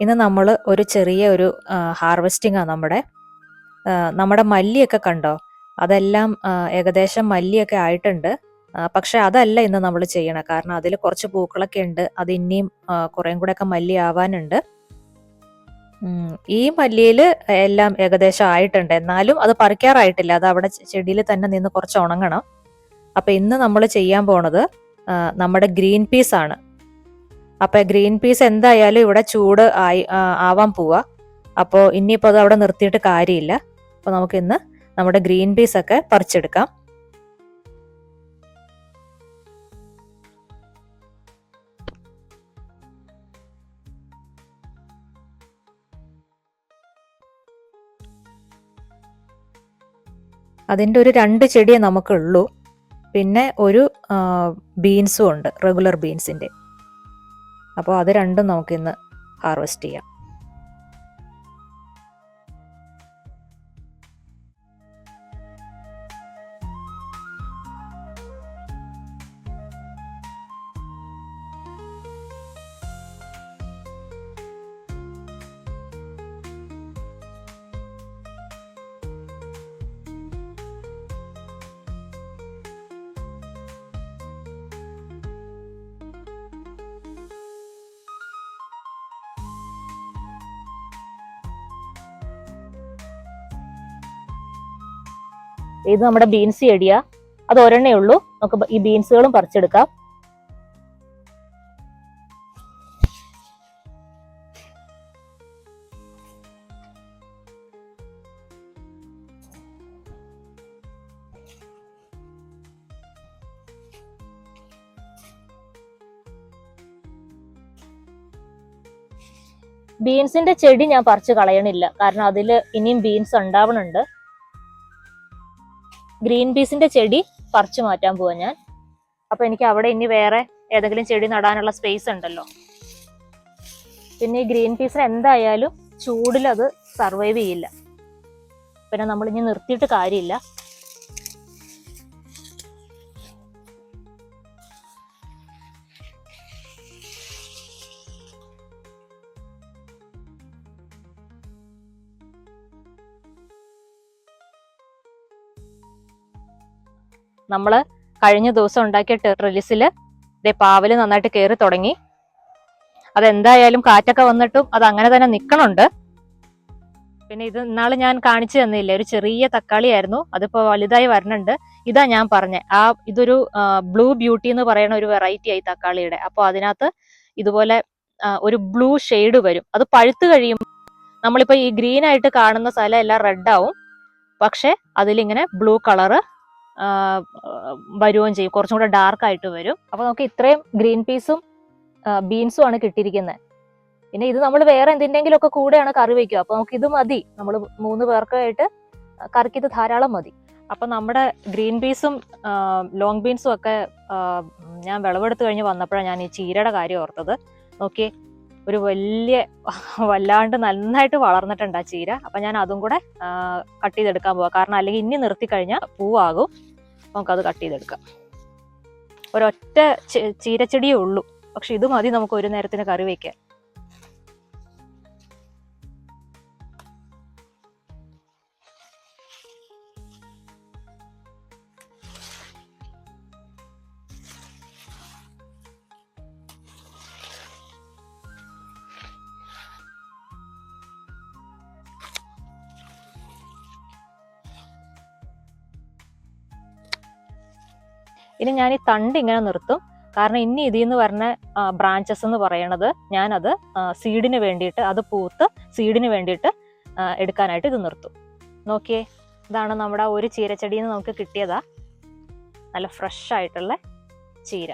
ഇന്ന് നമ്മൾ ഒരു ചെറിയ ഒരു ഹാർവെസ്റ്റിംഗ് ആണ് നമ്മുടെ. നമ്മുടെ മല്ലിയൊക്കെ കണ്ടോ? അതെല്ലാം ഏകദേശം മല്ലിയൊക്കെ ആയിട്ടുണ്ട്. പക്ഷെ അതല്ല ഇന്ന് നമ്മൾ ചെയ്യണം. കാരണം അതിൽ കുറച്ച് പൂക്കളൊക്കെ ഉണ്ട്. അത് ഇനിയും കുറേം കൂടെ ഒക്കെ മല്ലി ആവാനുണ്ട്. ഈ മല്ലിയിൽ എല്ലാം ഏകദേശം ആയിട്ടുണ്ട്. എന്നാലും അത് പറിക്കാറായിട്ടില്ല. അത് അവിടെ ചെടിയിൽ തന്നെ നിന്ന് കുറച്ച് ഉണങ്ങണം. അപ്പൊ ഇന്ന് നമ്മൾ ചെയ്യാൻ പോണത് നമ്മുടെ ഗ്രീൻ പീസ് ആണ് അപ്പൊ ഗ്രീൻ പീസ് എന്തായാലും ഇവിടെ ചൂട് ആയി ആവാൻ പോവാ. അപ്പോൾ ഇനിയിപ്പോൾ അത് അവിടെ നിർത്തിയിട്ട് കാര്യമില്ല. അപ്പോൾ നമുക്ക് ഇന്ന് നമ്മുടെ ഗ്രീൻ പീസ് ഒക്കെ പറിച്ചെടുക്കാം. അതിന്റെ ഒരു രണ്ട് ചെടിയേ നമുക്കുള്ളൂ. പിന്നെ ഒരു ബീൻസും ഉണ്ട് റെഗുലർ ബീൻസിന്റെ. അപ്പോൾ അത് രണ്ടും നമുക്കിന്ന് ഹാർവെസ്റ്റ് ചെയ്യാം. ഇത് നമ്മുടെ ബീൻസ് ചെടിയ. അത് ഒരെണ്ണേ ഉള്ളൂ. നമുക്ക് ഈ ബീൻസുകളും പറിച്ചെടുക്കാം. ബീൻസിന്റെ ചെടി ഞാൻ പറിച്ച് കളയണില്ല. കാരണം അതിൽ ഇനിയും ബീൻസ് ഉണ്ടാവണുണ്ട്. ഗ്രീൻ പീസിന്റെ ചെടി പറിച്ചു മാറ്റാൻ പോവാ ഞാൻ. അപ്പൊ എനിക്ക് അവിടെ ഇനി വേറെ ഏതെങ്കിലും ചെടി നടാനുള്ള സ്പേസ് ഉണ്ടല്ലോ. പിന്നെ ഈ ഗ്രീൻ പീസിന് എന്തായാലും ചൂടിലത് സർവൈവ് ചെയ്യില്ല. പിന്നെ നമ്മൾ ഇനി നിർത്തിയിട്ട് കാര്യമില്ല. നമ്മൾ കഴിഞ്ഞ ദിവസം ഉണ്ടാക്കിയ ടെറലിസിൽ ഇതേ പാവൽ നന്നായിട്ട് കയറി തുടങ്ങി. അതെന്തായാലും കാറ്റൊക്കെ വന്നിട്ടും അത് അങ്ങനെ തന്നെ നിൽക്കണുണ്ട് പിന്നെ ഇത് ഇന്നാൾ ഞാൻ കാണിച്ചു തന്നില്ല ഒരു ചെറിയ തക്കാളിയായിരുന്നു അതിപ്പോ വലുതായി വരണുണ്ട്. ഇതാ ഞാൻ പറഞ്ഞത് ആ ഇതൊരു ബ്ലൂ ബ്യൂട്ടി എന്ന് പറയുന്ന ഒരു വെറൈറ്റി ആയി തക്കാളിയുടെ. അപ്പോൾ അതിനകത്ത് ഇതുപോലെ ഒരു ബ്ലൂ ഷെയ്ഡ് വരും. അത് പഴുത്ത് കഴിയുമ്പോൾ നമ്മളിപ്പോൾ ഈ ഗ്രീൻ ആയിട്ട് കാണുന്ന സ്ഥലം എല്ലാം റെഡ് ആവും. പക്ഷെ അതിലിങ്ങനെ ബ്ലൂ കളറ് വരുകയും ചെയ്യും. കുറച്ചും കൂടെ ഡാർക്ക് ആയിട്ട് വരും. അപ്പൊ നമുക്ക് ഇത്രയും ഗ്രീൻ പീസും ബീൻസും ആണ് കിട്ടിയിരിക്കുന്നത്. പിന്നെ ഇത് നമ്മൾ വേറെ എന്തിന്റെങ്കിലും ഒക്കെ കൂടെയാണ് കറി വയ്ക്കുക അപ്പൊ നമുക്ക് ഇത് മതി. നമ്മൾ മൂന്ന് പേർക്കായിട്ട് കറിക്ക് ഇത് ധാരാളം മതി. അപ്പൊ നമ്മുടെ ഗ്രീൻ പീസും ലോങ് ബീൻസും ഒക്കെ ഞാൻ വിളവെടുത്ത് കഴിഞ്ഞ് വന്നപ്പോഴാണ് ഞാൻ ഈ ചീരയുടെ കാര്യം ഓർത്തത്. നോക്കിയേ ഒരു വലിയ വല്ലാണ്ട് നന്നായിട്ട് വളർന്നിട്ടുണ്ട് ആ ചീര. അപ്പൊ ഞാൻ അതും കൂടെ കട്ട് ചെയ്തെടുക്കാൻ പോവാം. കാരണം അല്ലെങ്കിൽ ഇനി നിർത്തി കഴിഞ്ഞാൽ പൂവാകും. നമുക്കത് കട്ട് ചെയ്തെടുക്കാം. ഒരൊറ്റ ചീരച്ചെടിയേ ഉള്ളൂ. പക്ഷെ ഇത് മതി നമുക്ക് ഒരു നേരത്തിന് കറി വയ്ക്കാൻ ഇനി ഞാൻ ഈ തണ്ട് ഇങ്ങനെ നിർത്തും. കാരണം ഇനി ഇതിൽ നിന്ന് പറഞ്ഞ ബ്രാഞ്ചസ് എന്ന് പറയണത് ഞാനത് സീഡിന് വേണ്ടിയിട്ട് അത് പൂത്ത് സീഡിന് വേണ്ടിയിട്ട് എടുക്കാനായിട്ട് ഇത് നിർത്തും. നോക്കിയേ ഇതാണ് നമ്മുടെ ഒരു ചീരച്ചെടിയിൽ നിന്ന് നമുക്ക് കിട്ടിയതാ. നല്ല ഫ്രഷ് ആയിട്ടുള്ള ചീര.